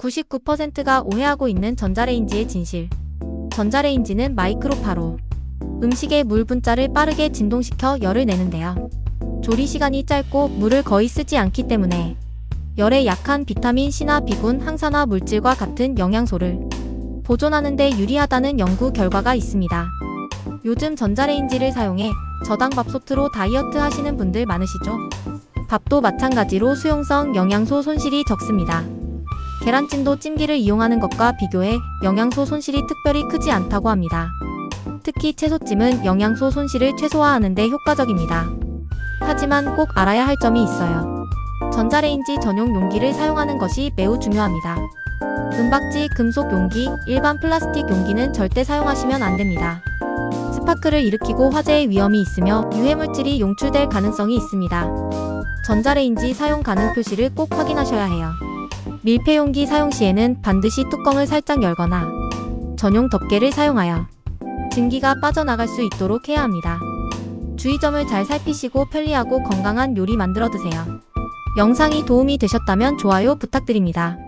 99%가 오해하고 있는 전자레인지의 진실. 전자레인지는 마이크로파로 음식의 물 분자를 빠르게 진동시켜 열을 내는데요. 조리 시간이 짧고 물을 거의 쓰지 않기 때문에 열에 약한 비타민 C나 B군, 항산화 물질과 같은 영양소를 보존하는 데 유리하다는 연구 결과가 있습니다. 요즘 전자레인지를 사용해 저당 밥솥으로 다이어트 하시는 분들 많으시죠? 밥도 마찬가지로 수용성 영양소 손실이 적습니다. 계란찜도 찜기를 이용하는 것과 비교해 영양소 손실이 특별히 크지 않다고 합니다. 특히 채소찜은 영양소 손실을 최소화하는 데 효과적입니다. 하지만 꼭 알아야 할 점이 있어요. 전자레인지 전용 용기를 사용하는 것이 매우 중요합니다. 은박지, 금속 용기, 일반 플라스틱 용기는 절대 사용하시면 안 됩니다. 스파크를 일으키고 화재의 위험이 있으며 유해물질이 용출될 가능성이 있습니다. 전자레인지 사용 가능 표시를 꼭 확인하셔야 해요. 밀폐용기 사용 시에는 반드시 뚜껑을 살짝 열거나 전용 덮개를 사용하여 증기가 빠져나갈 수 있도록 해야 합니다. 주의점을 잘 살피시고 편리하고 건강한 요리 만들어 드세요. 영상이 도움이 되셨다면 좋아요 부탁드립니다.